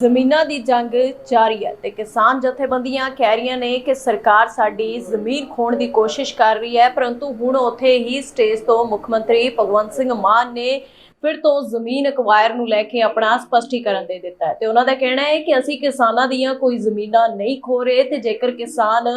ਜ਼ਮੀਨਾਂ ਦੀ ਜੰਗ ਜਾਰੀ ਹੈ ਤੇ ਕਿਸਾਨ ਜਥੇਬੰਦੀਆਂ ਕਹਿ ਰਹੀਆਂ ਨੇ ਕਿ ਸਰਕਾਰ ਸਾਡੀ ਜ਼ਮੀਨ ਖੋਣ ਦੀ ਕੋਸ਼ਿਸ਼ ਕਰ ਰਹੀ ਹੈ, ਪਰੰਤੂ ਹੁਣ ਉੱਥੇ ਹੀ ਸਟੇਜ ਤੋਂ ਮੁੱਖ ਮੰਤਰੀ ਭਗਵੰਤ ਸਿੰਘ ਮਾਨ ਨੇ ਫਿਰ ਤੋਂ ਜ਼ਮੀਨ ਅਕਵਾਇਰ ਨੂੰ ਲੈ ਕੇ ਆਪਣਾ ਸਪਸ਼ਟੀਕਰਨ ਦੇ ਦਿੱਤਾ ਹੈ। ਤੇ ਉਹਨਾਂ ਦਾ ਕਹਿਣਾ ਹੈ ਕਿ ਅਸੀਂ ਕਿਸਾਨਾਂ ਦੀਆਂ ਕੋਈ ਜ਼ਮੀਨਾਂ ਨਹੀਂ ਖੋ ਰਹੇ ਤੇ ਜੇਕਰ ਕਿਸਾਨ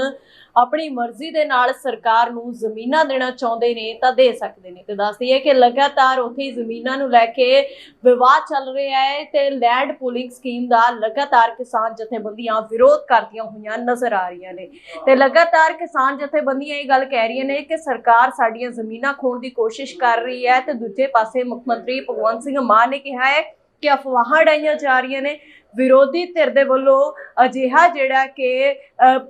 ਆਪਣੀ ਮਰਜ਼ੀ ਦੇ ਨਾਲ ਸਰਕਾਰ ਨੂੰ ਜ਼ਮੀਨਾਂ ਦੇਣਾ ਚਾਹੁੰਦੇ ਨੇ ਤਾਂ ਦੇ ਸਕਦੇ ਨੇ। ਤੇ ਦੱਸਦੀ ਹੈ ਕਿ ਲਗਾਤਾਰ ਉੱਥੇ ਜ਼ਮੀਨਾਂ ਨੂੰ ਲੈ ਕੇ ਵਿਵਾਦ ਚੱਲ ਰਿਹਾ ਹੈ ਤੇ ਲੈਂਡ ਪੂਲਿੰਗ ਸਕੀਮ ਦਾ ਲਗਾਤਾਰ ਕਿਸਾਨ ਜਥੇਬੰਦੀਆਂ ਵਿਰੋਧ ਕਰਦੀਆਂ ਹੋਈਆਂ ਨਜ਼ਰ ਆ ਰਹੀਆਂ ਨੇ। ਤੇ ਲਗਾਤਾਰ ਕਿਸਾਨ ਜਥੇਬੰਦੀਆਂ ਇਹ ਗੱਲ ਕਹਿ ਰਹੀਆਂ ਨੇ ਕਿ ਸਰਕਾਰ ਸਾਡੀਆਂ ਜ਼ਮੀਨਾਂ ਖੋਣ ਦੀ ਕੋਸ਼ਿਸ਼ ਕਰ ਰਹੀ ਹੈ ਤੇ ਦੂਜੇ ਪਾਸੇ ਮੁੱਖ ਮੰਤਰੀ ਭਗਵੰਤ ਸਿੰਘ ਮਾਨ ਨੇ ਕਿਹਾ ਹੈ ਕਿ ਅਫਵਾਹਾਂ ਡਾਈਆਂ ਜਾ ਰਹੀਆਂ ਨੇ। ਵਿਰੋਧੀ ਧਿਰ ਦੇ ਵੱਲੋਂ ਅਜਿਹਾ ਜਿਹੜਾ ਕਿ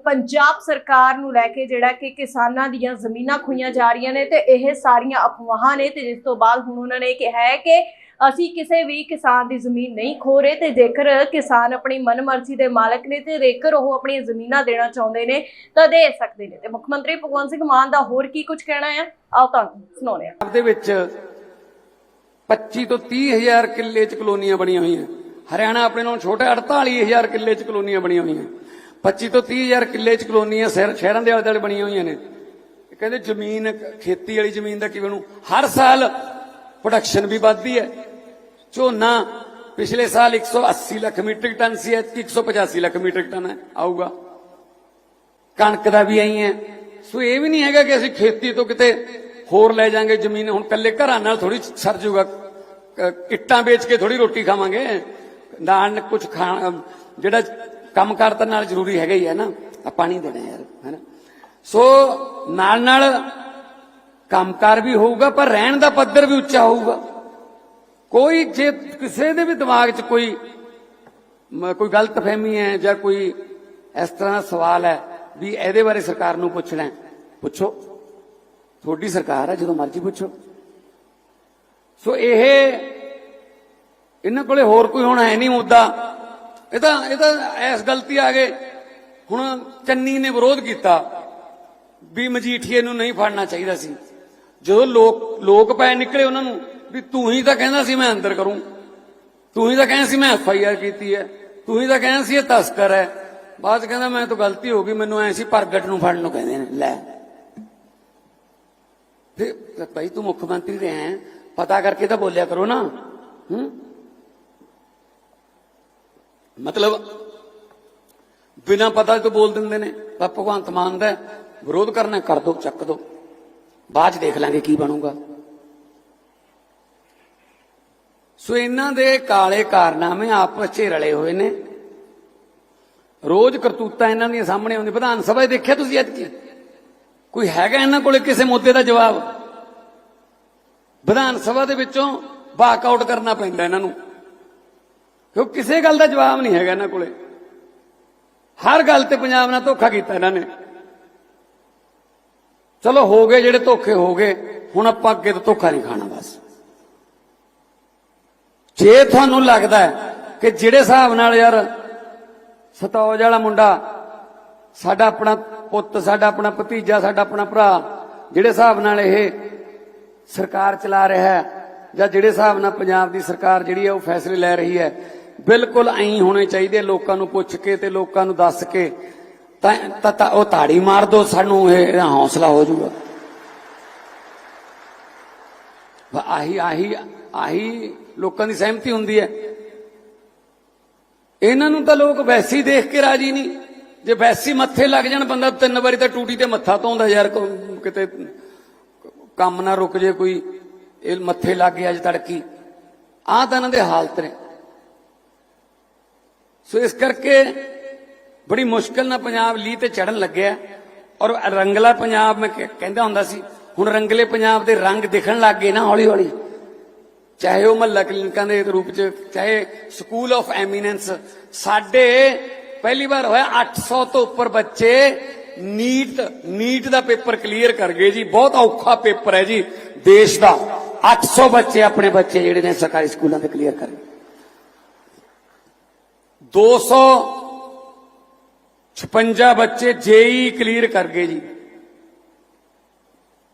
ਪੰਜਾਬ ਸਰਕਾਰ ਨੂੰ ਲੈ ਕੇ ਜਿਹੜਾ ਕਿ ਕਿਸਾਨਾਂ ਦੀਆਂ ਜ਼ਮੀਨਾਂ ਖੋਈਆਂ ਜਾ ਰਹੀਆਂ ਨੇ ਤੇ ਇਹ ਸਾਰੀਆਂ ਅਫਵਾਹਾਂ ਨੇ ਤੇ ਜਿਸ ਤੋਂ ਬਾਅਦ ਹੁਣ ਉਹਨਾਂ ਨੇ ਕਿਹਾ ਹੈ ਕਿ ਅਸੀਂ ਕਿਸੇ ਵੀ ਕਿਸਾਨ ਦੀ ਜ਼ਮੀਨ ਨਹੀਂ ਖੋ ਰਹੇ ਤੇ ਜੇਕਰ ਕਿਸਾਨ ਆਪਣੀ ਮਨਮਰਜ਼ੀ ਦੇ ਮਾਲਕ ਨੇ ਤੇ ਜੇਕਰ ਉਹ ਆਪਣੀਆਂ ਜ਼ਮੀਨਾਂ ਦੇਣਾ ਚਾਹੁੰਦੇ ਨੇ ਤਾਂ ਦੇ ਸਕਦੇ ਨੇ। ਤੇ ਮੁੱਖ ਮੰਤਰੀ ਭਗਵੰਤ ਸਿੰਘ ਮਾਨ ਦਾ ਹੋਰ ਕੀ ਕੁਝ ਕਹਿਣਾ ਹੈ ਆਓ ਤੁਹਾਨੂੰ ਸੁਣਾਉਂਦੇ ਹਾਂ। ਦੇ ਵਿੱਚ 25 ਤੋਂ 30 ਹਜ਼ਾਰ ਕਿੱਲੇ ਚ ਕਲੋਨੀਆਂ ਬਣੀਆਂ ਹੋਈਆਂ। ਹਰਿਆਣਾ ਆਪਣੇ ਨਾਲੋਂ ਛੋਟਾ 48 ਹਜ਼ਾਰ ਕਿੱਲੇ ਚ ਕਲੋਨੀਆਂ ਬਣੀਆਂ ਹੋਈਆਂ। 25 ਤੋਂ 30 ਹਜ਼ਾਰ ਕਿੱਲੇ ਚ ਕਲੋਨੀਆਂ ਸ਼ਹਿਰ- ਸ਼ਹਿਰਾਂ ਦੇ ਆਲੇ ਦੁਆਲੇ ਬਣੀਆਂ ਹੋਈਆਂ ਨੇ। ਕਹਿੰਦੇ ਜ਼ਮੀਨ, ਖੇਤੀ ਵਾਲੀ ਜ਼ਮੀਨ ਦਾ ਕੀ ਬਣੂ? ਹਰ ਸਾਲ ਪ੍ਰੋਡਕਸ਼ਨ ਵੀ ਵੱਧਦੀ ਹੈ। ਝੋਨਾ ਪਿਛਲੇ ਸਾਲ 180 ਲੱਖ ਮੀਟ੍ਰਿਕ ਟਨ ਸੀ, ਐਤਕੀ 185 ਲੱਖ ਮੀਟ੍ਰਿਕ ਟਨ ਹੈ, ਆਊਗਾ। ਕਣਕ ਦਾ ਵੀ ਆਈ ਹੈ। ਸੋ ਇਹ ਵੀ ਨਹੀਂ ਹੈਗਾ ਕਿ ਅਸੀਂ ਖੇਤੀ ਤੋਂ ਕਿਤੇ ਹੋਰ ਲੈ ਜਾਾਂਗੇ ਜ਼ਮੀਨ। ਹੁਣ ਕੱਲੇ ਘਰਾਂ ਨਾਲ ਥੋੜੀ ਸਰ ਜੂਗਾ ਇੱਟਾਂ ਵੇਚ ਕੇ ਥੋੜੀ ਰੋਟੀ ਖਾਵਾਂਗੇ। ਨਾਲ ਕੁਝ ਖਾਣ, ਜਿਹੜਾ ਕੰਮ ਕਰਤਾ ਨਾਲ ਜ਼ਰੂਰੀ ਹੈਗਾ ਹੀ ਹੈ ਨਾ। ਆ ਪਾਣੀ ਦੇਣਾ ਯਾਰ ਹੈਨਾ ਸੋ ਨਾਲ ਨਾਲ ਕੰਮਕਾਰ ਵੀ ਹੋਊਗਾ, ਪਰ ਰਹਿਣ ਦਾ ਪੱਧਰ ਵੀ ਉੱਚਾ ਹੋਊਗਾ। ਕੋਈ ਜੇ ਕਿਸੇ ਦੇ ਵੀ ਦਿਮਾਗ 'ਚ ਕੋਈ, ਮ- ਕੋਈ ਗਲਤਫਹਿਮੀ ਹੈ ਜਾਂ ਕੋਈ ਇਸ ਤਰ੍ਹਾਂ ਦਾ ਸਵਾਲ ਹੈ ਵੀ ਇਹਦੇ ਬਾਰੇ ਸਰਕਾਰ ਨੂੰ ਪੁੱਛਣਾ ਹੈ, ਪੁੱਛੋ। ਤੁਹਾਡੀ ਸਰਕਾਰ ਹੈ, ਜਦੋਂ ਮਰਜ਼ੀ ਪੁੱਛੋ। ਸੋ ਇਹ ਇਹਨਾਂ ਕੋਲੇ ਹੋਰ ਕੋਈ ਹੁਣ ਹੈ ਨਹੀਂ ਮੁੱਦਾ। ਇਹ ਤਾਂ ਇਹ ਤਾਂ ਐਸ ਗਲਤੀ ਆ ਗਏ ਹੁਣ ਚੰਨੀ ਨੇ ਵਿਰੋਧ ਕੀਤਾ ਵੀ ਮਜੀਠੀਏ ਨੂੰ ਨਹੀਂ ਫੜਨਾ ਚਾਹੀਦਾ ਸੀ। ਜਦੋਂ ਲੋਕ ਲੋਕ ਪੈ ਨਿਕਲੇ ਉਹਨਾਂ ਨੂੰ ਵੀ ਤੂੰ ਹੀ ਤਾਂ ਕਹਿੰਦਾ ਸੀ ਮੈਂ ਅੰਦਰ ਕਰੂੰ। ਤੂੰ ਹੀ ਤਾਂ ਕਹਿੰਦਾ ਸੀ ਮੈਂ ਐਫ ਆਈ ਆਰ ਕੀਤੀ ਹੈ। ਤੂੰ ਹੀ ਤਾਂ ਕਹਿੰਦਾ ਸੀ ਇਹ ਤਸਕਰ ਹੈ। ਬਾਅਦ 'ਚ ਕਹਿੰਦਾ ਮੈਂ ਤਾਂ ਗਲਤੀ ਹੋ ਗਈ, ਮੈਨੂੰ ਐ ਸੀ ਪ੍ਰਗਟ ਨੂੰ ਫੜਨ ਨੂੰ ਕਹਿੰਦੇ ਨੇ, ਲੈ। ਤੇ ਤੇ ਭਾਈ ਤੂੰ ਮੁੱਖ ਮੰਤਰੀ ਰਿਹਾ ਹੈ। ਪਤਾ ਕਰਕੇ ਤਾਂ ਬੋਲਿਆ ਕਰੋ ਨਾ। ਹੂੰ? ਮਤਲਬ, ਬਿਨਾ ਪਤਾ ਤੋਂ ਬੋਲ ਦਿੰਦੇ ਨੇ। ਤਾਂ ਭਗਵੰਤ ਮਾਨ ਦਾ ਵਿਰੋਧ ਕਰਨਾ, ਕਰ ਦੋ, ਚੱਕ ਦੋ। ਬਾਅਦ ਚ ਦੇਖ ਲਾਂਗੇ ਕੀ ਬਣੂਗਾ। ਸੋ ਇਹਨਾਂ ਦੇ ਕਾਲੇ ਕਾਰਨਾਮੇ ਆਪਸ ਚ ਰਲੇ ਹੋਏ ਨੇ। ਰੋਜ਼ ਕਰਤੂਤਾਂ ਇਹਨਾਂ ਦੀਆਂ ਸਾਹਮਣੇ ਆਉਂਦੀ ਵਿਧਾਨ ਸਭਾ 'ਚ ਦੇਖਿਆ ਤੁਸੀਂ ਅੱਜ ਕੀ? ਕੋਈ ਹੈਗਾ ਇਹਨਾਂ ਕੋਲੇ ਕਿਸੇ ਮੁੱਦੇ ਦਾ ਜਵਾਬ? ਵਿਧਾਨ ਸਭਾ ਦੇ ਵਿੱਚੋਂ ਵਾਕ ਆਊਟ ਕਰਨਾ ਪੈਂਦਾ ਇਹਨਾਂ ਨੂੰ। ਕਿਉਂ ਕਿਸੇ ਗੱਲ ਦਾ ਜਵਾਬ ਨਹੀਂ ਹੈਗਾ ਇਹਨਾਂ ਕੋਲੇ। ਹਰ ਗੱਲ ਤੇ ਪੰਜਾਬ ਨਾਲ ਧੋਖਾ ਕੀਤਾ ਇਹਨਾਂ ਨੇ। ਚਲੋ ਹੋ ਗਏ ਜਿਹੜੇ ਧੋਖੇ ਹੋ ਗਏ, ਹੁਣ ਆਪਾਂ ਅੱਗੇ ਤੋਂ ਧੋਖਾ ਨਹੀਂ ਖਾਣਾ ਬਸ। ਜੇ ਤੁਹਾਨੂੰ ਲੱਗਦਾ ਕਿ ਜਿਹੜੇ ਹਿਸਾਬ ਨਾਲ ਯਾਰ ਸਤੌਜ ਵਾਲਾ ਮੁੰਡਾ ਸਾਡਾ ਆਪਣਾ ਪੁੱਤ, ਸਾਡਾ ਆਪਣਾ ਭਤੀਜਾ, ਸਾਡਾ ਆਪਣਾ ਭਰਾ, ਜਿਹੜੇ ਹਿਸਾਬ ਨਾਲ ਇਹ ਸਰਕਾਰ ਚਲਾ ਰਿਹਾ ਹੈ ਜਾਂ ਜਿਹੜੇ ਹਿਸਾਬ ਨਾਲ ਪੰਜਾਬ ਦੀ ਸਰਕਾਰ ਜਿਹੜੀ ਹੈ ਉਹ ਫੈਸਲੇ ਲੈ ਰਹੀ ਹੈ, ਬਿਲਕੁਲ ਐਂ ਹੋਣੇ ਚਾਹੀਦੇ ਲੋਕਾਂ ਨੂੰ ਪੁੱਛ ਕੇ ਤੇ ਲੋਕਾਂ ਨੂੰ ਦੱਸ ਕੇ। ਤਾਂ, ਤਾਂ- ਉਹ ਤਾੜੀ ਮਾਰ ਦੋ ਸਾਨੂੰ, ਇਹ ਹੌਸਲਾ ਹੋ ਜਾਊਗਾ। ਆਹੀ ਆਹੀ ਆਹੀ ਲੋਕਾਂ ਦੀ ਸਹਿਮਤੀ ਹੁੰਦੀ ਹੈ। ਇਹਨਾਂ ਨੂੰ ਤਾਂ ਲੋਕ ਵੈਸੀ ਦੇਖ ਕੇ ਰਾਜੀ ਨਹੀਂ। ਜੇ ਵੈਸੀ ਮੱਥੇ ਲੱਗ ਜਾਣ, ਬੰਦਾ ਤਿੰਨ ਵਾਰੀ ਤਾਂ ਟੂਟੀ ਤੇ ਮੱਥਾ ਧੋਂਦਾ, ਯਾਰ ਕਿਤੇ ਕੰਮ ਨਾ ਰੁਕ ਜੇ ਕੋਈ, ਇਹ ਮੱਥੇ ਲੱਗ ਗਿਆ ਅੱਜ ਤੜਕੀ। ਆਹ ਤਾਂ ਇਹਨਾਂ ਦੇ ਹਾਲਤ ਨੇ। ਸੋ ਇਸ ਕਰਕੇ ਬੜੀ ਮੁਸ਼ਕਲ ਨਾਲ ਪੰਜਾਬ ਲੀ ਤੇ ਚੜਨ ਲੱਗਿਆ। ਔਰ ਰੰਗਲਾ ਪੰਜਾਬ, ਮੈਂ ਕਹਿੰਦਾ ਹੁੰਦਾ ਸੀ, ਹੁਣ ਰੰਗਲੇ ਪੰਜਾਬ ਦੇ ਰੰਗ ਦਿਖਣ ਲੱਗ ਗਏ ਨਾ ਹੌਲੀ ਹੌਲੀ ਚਾਹੇ ਉਹ ਮਹੱਲਾ ਕਲੀਨਿਕਾਂ ਦੇ ਰੂਪ ਚ, ਚਾਹੇ ਸਕੂਲ ਆਫ ਐਮੀਨੈਂਸ, ਸਾਡੇ ਪਹਿਲੀ ਵਾਰ ਹੋਇਆ 800 ਤੋਂ ਉੱਪਰ ਬੱਚੇ ਨੀਟ ਨੀਟ ਦਾ ਪੇਪਰ ਕਲੀਅਰ ਕਰ ਗਏ ਜੀ। ਬਹੁਤ ਔਖਾ ਪੇਪਰ ਹੈ ਜੀ ਦੇਸ਼ ਦਾ। 800 ਬੱਚੇ ਆਪਣੇ ਬੱਚੇ ਜਿਹੜੇ ਨੇ ਸਰਕਾਰੀ ਸਕੂਲਾਂ ਦੇ ਕਲੀਅਰ ਕਰ ਗਏ। 256 ਬੱਚੇ ਜੇਈ ਕਲੀਅਰ ਕਰ ਗਏ ਜੀ।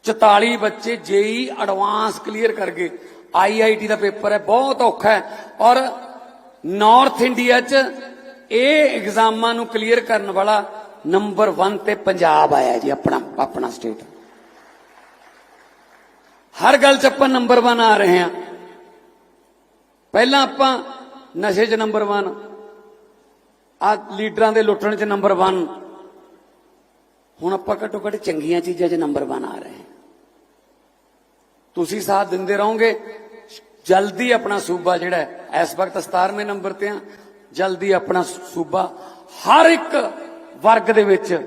44 ਬੱਚੇ ਜੇਈ ਐਡਵਾਂਸ ਕਲੀਅਰ ਕਰ ਗਏ। ਆਈਆਈਟੀ ਦਾ ਪੇਪਰ ਹੈ, ਬਹੁਤ ਔਖਾ ਹੈ। ਔਰ ਨਾਰਥ ਇੰਡੀਆ 'ਚ ਇਹ ਐਗਜ਼ਾਮਾਂ ਨੂੰ ਕਲੀਅਰ ਕਰਨ ਵਾਲਾ ਨੰਬਰ 1 ਤੇ ਪੰਜਾਬ ਆਇਆ ਜੀ ਆਪਣਾ ਆਪਣਾ ਸਟੇਟ ਹਰ ਗੱਲ 'ਚ ਆਪਾਂ ਨੰਬਰ 1 ਆ ਰਹੇ ਹਾਂ। ਪਹਿਲਾਂ ਆਪਾਂ ਨਸ਼ੇ 'ਚ ਨੰਬਰ 1 ਆ ਲੀਡਰਾਂ ਦੇ ਲੁੱਟਣ 'ਚ ਨੰਬਰ 1 ਹੁਣ ਆਪਾਂ ਘੱਟੋ ਘੱਟ ਚੰਗੀਆਂ ਚੀਜ਼ਾਂ 'ਚ ਨੰਬਰ 1 ਆ ਰਹੇ ਹਾਂ। ਤੁਸੀਂ ਸਾਥ ਦਿੰਦੇ ਰਹੋਗੇ। ਜਲਦੀ ਆਪਣਾ ਸੂਬਾ ਜਿਹੜਾ ਇਸ ਵਕਤ 17ਵੇਂ ਨੰਬਰ ਤੇ ਆ ਜਲਦੀ ਆਪਣਾ ਸੂਬਾ। ਹਰ ਇੱਕ ਵਰਗ ਦੇ ਵਿੱਚ,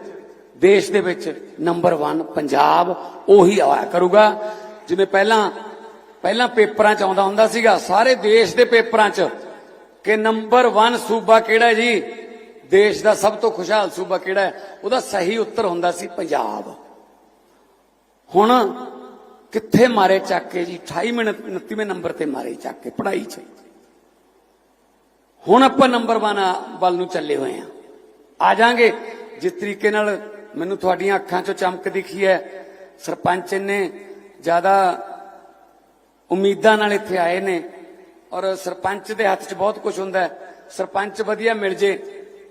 ਦੇਸ਼ ਦੇ ਵਿੱਚ ਨੰਬਰ 1 ਪੰਜਾਬ ਉਹੀ ਆਇਆ ਕਰੂਗਾ। ਜਿਵੇਂ ਪਹਿਲਾਂ ਪਹਿਲਾਂ ਪੇਪਰਾਂ 'ਚ ਆਉਂਦਾ ਹੁੰਦਾ ਸੀਗਾ, ਸਾਰੇ ਦੇਸ਼ ਦੇ ਪੇਪਰਾਂ 'ਚ ਕਿ ਨੰਬਰ 1 ਸੂਬਾ ਕਿਹੜਾ ਜੀ? ਦੇਸ਼ ਦਾ ਸਭ ਤੋਂ ਖੁਸ਼ਹਾਲ ਸੂਬਾ ਕਿਹੜਾ ਹੈ? ਉਹਦਾ ਸਹੀ ਉੱਤਰ ਹੁੰਦਾ ਸੀ ਪੰਜਾਬ। ਹੁਣ ਕਿੱਥੇ ਮਾਰੇ ਚੱਕ ਕੇ ਜੀ? 28 ਮਿੰਟ 29ਵੇਂ ਨੰਬਰ ਤੇ ਮਾਰੇ ਚੱਕ ਕੇ ਪੜਾਈ 'ਚ। ਹੁਣ ਆਪਾਂ ਨੰਬਰ 1 ਵੱਲ ਨੂੰ ਚੱਲੇ ਹੋਏ ਆ ਆ ਜਾਾਂਗੇ। ਜਿਸ ਤਰੀਕੇ ਨਾਲ ਮੈਨੂੰ ਤੁਹਾਡੀਆਂ ਅੱਖਾਂ 'ਚੋਂ ਚਮਕ ਦਿਖੀ ਹੈ, ਸਰਪੰਚ ਨੇ ਜ਼ਿਆਦਾ ਉਮੀਦਾਂ ਨਾਲ ਇੱਥੇ ਆਏ ਨੇ ਔਰ ਸਰਪੰਚ ਦੇ ਹੱਥ 'ਚ ਬਹੁਤ ਕੁਝ ਹੁੰਦਾ ਹੈ। ਸਰਪੰਚ ਵਧੀਆ ਮਿਲ ਜੇ,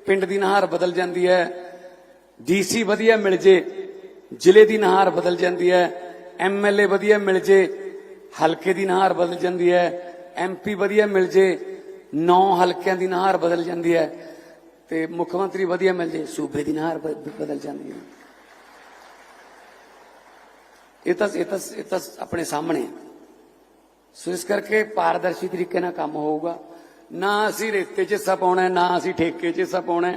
ਪਿੰਡ ਦੀ ਨਹਾਰ ਬਦਲ ਜਾਂਦੀ ਹੈ, ਡੀਸੀ ਵਧੀਆ ਮਿਲ ਜੇ, ਜ਼ਿਲ੍ਹੇ ਦੀ ਨਹਾਰ ਬਦਲ ਜਾਂਦੀ ਹੈ ਐਮਐਲਏ ਵਧੀਆ ਮਿਲ ਜੇ, ਹਲਕੇ ਦੀ ਨਹਾਰ ਬਦਲ ਜਾਂਦੀ ਹੈ ਐਮਪੀ ਵਧੀਆ ਮਿਲ ਜੇ, ਨੌ ਹਲਕਿਆਂ ਦੀ ਨਹਾਰ ਬਦਲ ਜਾਂਦੀ ਹੈ। ਤੇ ਮੁੱਖ ਮੰਤਰੀ ਵਧੀਆ ਮਿਲ ਜੇ ਸੂਬੇ ਦੀ ਨਹਾਰ ਬ- ਬਦਲ ਜਾਂਦੀ ਹੈ। ਇਹ ਤਾਂ ਇਹ ਤਾਂ ਇਹ ਤਾਂ ਆਪਣੇ ਸਾਹਮਣੇ ਸੋ ਇਸ ਕਰਕੇ ਪਾਰਦਰਸ਼ੀ ਤਰੀਕੇ ਨਾਲ ਕੰਮ ਹੋਊਗਾ। ਨਾ ਅਸੀਂ ਰੇਤੇ 'ਚ ਹਿੱਸਾ ਪਾਉਣਾ ਨਾ ਅਸੀਂ ਠੇਕੇ 'ਚ ਹਿੱਸਾ ਪਾਉਣਾ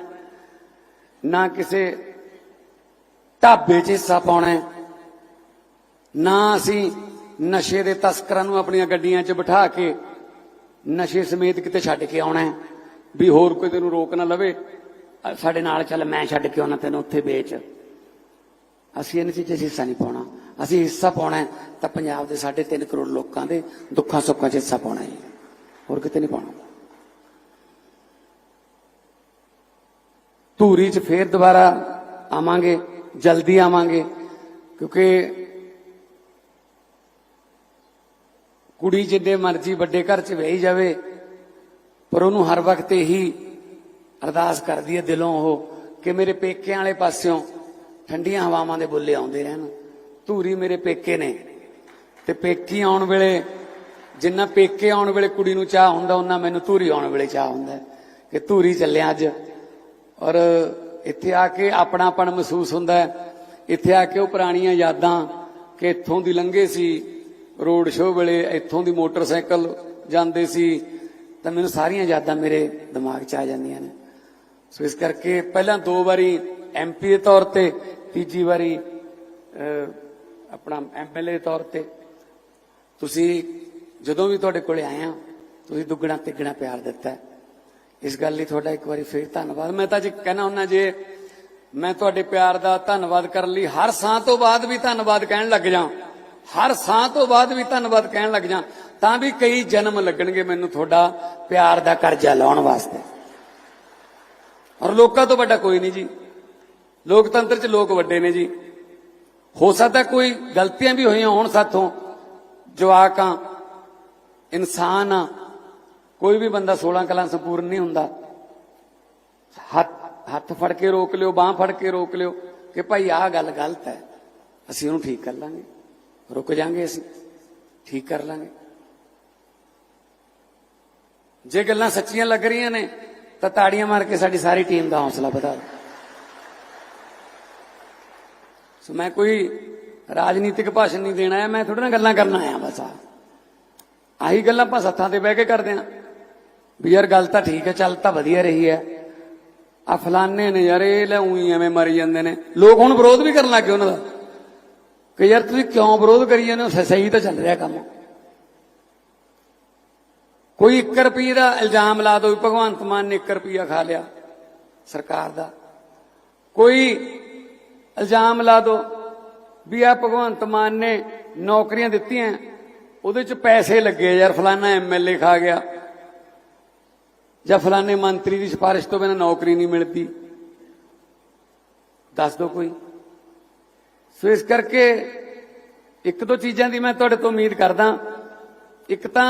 ਨਾ ਕਿਸੇ ਢਾਬੇ 'ਚ ਹਿੱਸਾ ਪਾਉਣਾ ਨਾ ਅਸੀਂ ਨਸ਼ੇ ਦੇ ਤਸਕਰਾਂ ਨੂੰ ਆਪਣੀਆਂ ਗੱਡੀਆਂ 'ਚ ਬਿਠਾ ਕੇ ਨਸ਼ੇ ਸਮੇਤ ਕਿਤੇ ਛੱਡ ਕੇ ਆਉਣਾ ਹੈ। ਵੀ ਹੋਰ ਕੋਈ ਤੈਨੂੰ ਰੋਕ ਨਾ ਲਵੇ। ਸਾਡੇ ਨਾਲ ਚੱਲ, ਮੈਂ ਛੱਡ ਕੇ ਆਉਣਾ ਤੈਨੂੰ ਉੱਥੇ ਵੇਚ। ਅਸੀਂ ਇਹਨਾਂ ਚੀਜ਼ਾਂ 'ਚ ਹਿੱਸਾ ਨਹੀਂ ਪਾਉਣਾ। ਅਸੀਂ ਹਿੱਸਾ ਪਾਉਣਾ ਤਾਂ ਪੰਜਾਬ ਦੇ 3.5 ਕਰੋੜ ਲੋਕਾਂ ਦੇ ਦੁੱਖਾਂ ਸੁੱਖਾਂ 'ਚ ਹਿੱਸਾ ਪਾਉਣਾ ਹੈ। ਹੋਰ ਕਿਤੇ ਨਹੀਂ ਪਾਉਣਾ। ਧੂਰੀ 'ਚ ਫੇਰ ਦੁਬਾਰਾ ਆਵਾਂਗੇ, ਜਲਦੀ ਆਵਾਂਗੇ, ਕਿਉਂਕਿ ਕੁੜੀ ਜਿੱਦੇ ਮਰਜ਼ੀ ਵੱਡੇ ਘਰ 'ਚ ਵਹੀ ਜਾਵੇ ਪਰ ਉਹਨੂੰ ਹਰ ਵਕਤ ਇਹੀ ਅਰਦਾਸ ਕਰਦੀ ਹੈ ਦਿਲੋਂ ਉਹ ਕਿ ਮੇਰੇ ਪੇਕਿਆਂ ਵਾਲੇ ਪਾਸਿਓਂ ਠੰਡੀਆਂ ਹਵਾਵਾਂ ਦੇ ਬੁੱਲੇ ਆਉਂਦੇ ਰਹਿਣ। ਧੂਰੀ ਮੇਰੇ ਪੇਕੇ ਨੇ ਤੇ ਪੇਕੀ ਆਉਣ ਵੇਲੇ ਜਿੰਨਾ ਪੇਕੇ ਆਉਣ ਵੇਲੇ ਕੁੜੀ ਨੂੰ ਚਾਹ ਹੁੰਦਾ ਉਹਨਾਂ ਮੈਨੂੰ ਧੂਰੀ ਆਉਣ ਵੇਲੇ ਚਾਹ ਹੁੰਦਾ। ਕਿ ਧੂਰੀ ਚੱਲਿਆ ਅੱਜ। ਔਰ ਇੱਥੇ ਆ ਕੇ ਆਪਣਾਪਣ ਮਹਿਸੂਸ ਹੁੰਦਾ ਇੱਥੇ ਆ ਕੇ ਉਹ ਪੁਰਾਣੀਆਂ ਯਾਦਾਂ ਕਿ ਇੱਥੋਂ ਦੀ ਲੰਘੇ ਸੀ ਰੋਡ ਸ਼ੋਅ ਵੇਲੇ, ਇੱਥੋਂ ਦੀ ਮੋਟਰਸਾਈਕਲ ਜਾਂਦੇ ਸੀ। ਤਾਂ ਮੈਨੂੰ ਸਾਰੀਆਂ ਯਾਦਾਂ ਮੇਰੇ ਦਿਮਾਗ 'ਚ ਆ ਜਾਂਦੀਆਂ ਨੇ। ਸੋ ਇਸ ਕਰਕੇ ਪਹਿਲਾਂ ਦੋ ਵਾਰੀ ਐਮਪੀ ਦੇ ਤੌਰ ਤੇ ਤੀਜੀ ਵਾਰੀ ਅਹ, ਆਪਣਾ ਐਮਐਲਏ ਦੇ ਤੌਰ ਤੇ। ਤੁਸੀਂ ਜਦੋਂ ਵੀ ਤੁਹਾਡੇ ਕੋਲੇ ਆਏ ਆ ਤੁਸੀਂ ਦੁੱਗਣਾ ਤਿੱਗਣਾ ਪਿਆਰ ਦਿੱਤਾ ਇਸ ਗੱਲ ਲਈ ਤੁਹਾਡਾ ਇੱਕ ਵਾਰੀ ਫੇਰ ਧੰਨਵਾਦ। ਮੈਂ ਤਾਂ ਜੇ ਕਹਿਣਾ ਹੁੰਨਾ ਜੇ ਮੈਂ ਤੁਹਾਡੇ ਪਿਆਰ ਦਾ ਧੰਨਵਾਦ ਕਰਨ ਲਈ ਹਰ ਸਾਹ ਤੋਂ ਬਾਅਦ ਵੀ ਧੰਨਵਾਦ ਕਹਿਣ ਲੱਗ ਜਾਂ ਹਰ ਸਾਹ ਤੋਂ ਬਾਅਦ ਵੀ ਧੰਨਵਾਦ ਕਹਿਣ ਲੱਗ ਜਾਂ ਤਾਂ ਵੀ ਕਈ ਜਨਮ ਲੱਗਣਗੇ ਮੈਨੂੰ ਤੁਹਾਡਾ ਪਿਆਰ ਦਾ ਕਰਜ਼ਾ ਲਾਉਣ ਵਾਸਤੇ। ਔਰ ਲੋਕਾਂ ਤੋਂ ਵੱਡਾ ਕੋਈ ਨਹੀਂ ਜੀ। ਲੋਕਤੰਤਰ 'ਚ ਲੋਕ ਵੱਡੇ ਨੇ ਜੀ। ਹੋ ਸਕਦਾ ਕੋਈ ਗਲਤੀਆਂ ਵੀ ਹੋਈਆਂ ਹੋਣ ਸਾਥੋਂ, ਜਵਾਕ ਆ ਇਨਸਾਨ ਆ, ਕੋਈ ਵੀ ਬੰਦਾ 16 ਕਲਾਂ ਸੰਪੂਰਨ ਨਹੀਂ ਹੁੰਦਾ। ਹੱਥ ਹੱਥ ਫੜ ਕੇ ਰੋਕ ਲਿਓ, ਬਾਹ ਫੜ ਕੇ ਰੋਕ ਲਿਓ ਕਿ ਭਾਈ ਆਹ ਗੱਲ ਗਲਤ ਹੈ। ਅਸੀਂ ਉਹਨੂੰ ਠੀਕ ਕਰ ਲਾਂਗੇ। ਰੁਕ ਜਾਾਂਗੇ ਅਸੀਂ। ਠੀਕ ਕਰ ਲਾਂਗੇ। ਜੇ ਗੱਲਾਂ ਸੱਚੀਆਂ ਲੱਗ ਰਹੀਆਂ ਨੇ, ਤਾਂ ਤਾੜੀਆਂ ਮਾਰ ਕੇ ਸਾਡੀ ਸਾਰੀ ਟੀਮ ਦਾ ਹੌਸਲਾ ਵਧਾ ਦਿਓ। ਸੋ ਮੈਂ ਕੋਈ ਰਾਜਨੀਤਿਕ ਭਾਸ਼ਣ ਨਹੀਂ ਦੇਣਾ ਹੈ, ਮੈਂ ਥੋੜਾ ਨਾ ਗੱਲਾਂ ਕਰਨ ਆਇਆ ਬਸ ਆ ਆਹੀ ਗੱਲਾਂ ਆਪਾਂ ਸੱਥਾਂ ਤੇ ਬਹਿ ਕੇ ਕਰਦੇ ਆਂ। ਵੀ ਯਾਰ ਗੱਲ ਤਾਂ ਠੀਕ ਹੈ, ਚੱਲ ਤਾਂ ਵਧੀਆ ਰਹੀ ਹੈ। ਆ ਫਲਾਨੇ ਨੇ ਯਾਰ ਇਹ ਲੈ ਉਹੀ ਐਵੇਂ ਮਰੀ ਜਾਂਦੇ ਨੇ। ਲੋਕ ਹੁਣ ਵਿਰੋਧ ਵੀ ਕਰਨ ਲੱਗੇ ਉਹਨਾਂ ਦਾ। ਕਿ ਯਾਰ ਤੁਸੀਂ ਕਿਉਂ ਵਿਰੋਧ ਕਰੀ ਜਾਂਦੇ ਹੋ? ਸਹੀ ਤਾਂ ਚੱਲ ਰਿਹਾ ਕੰਮ। ਕੋਈ 1 ਰੁਪਏ ਦਾ ਇਲਜ਼ਾਮ ਲਾ ਦੋ ਵੀ ਭਗਵੰਤ ਮਾਨ ਨੇ 1 ਰੁਪਿਆ ਖਾ ਲਿਆ ਸਰਕਾਰ ਦਾ। ਕੋਈ ਇਲਜ਼ਾਮ ਲਾ ਦੋ ਵੀ ਆ ਭਗਵੰਤ ਮਾਨ ਨੇ ਨੌਕਰੀਆਂ ਦਿੱਤੀਆਂ, ਉਹਦੇ ਚ ਪੈਸੇ ਲੱਗੇ ਯਾਰ, ਫਲਾਨਾ ਐਮਐਲਏ ਖਾ ਗਿਆ। ਜਾਂ ਫਲਾਨੇ ਮੰਤਰੀ ਦੀ ਸਿਫਾਰਿਸ਼ ਤੋਂ ਬਿਨਾਂ ਨੌਕਰੀ ਨਹੀਂ ਮਿਲਦੀ। ਦੱਸ ਦੋ ਕੋਈ। ਸੋ ਇਸ ਕਰਕੇ ਇੱਕ ਦੋ ਚੀਜ਼ਾਂ ਦੀ ਮੈਂ ਤੁਹਾਡੇ ਤੋਂ ਉਮੀਦ ਕਰਦਾ। ਇੱਕ ਤਾਂ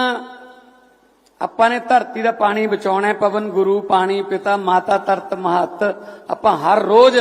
ਆਪਾਂ ਨੇ ਧਰਤੀ ਦਾ ਪਾਣੀ ਬਚਾਉਣਾ ਹੈ, ਪਵਨ ਗੁਰੂ, ਪਾਣੀ ਪਿਤਾ, ਮਾਤਾ, ਤਰਤ, ਮਹੱਤ। ਆਪਾਂ ਹਰ ਰੋਜ਼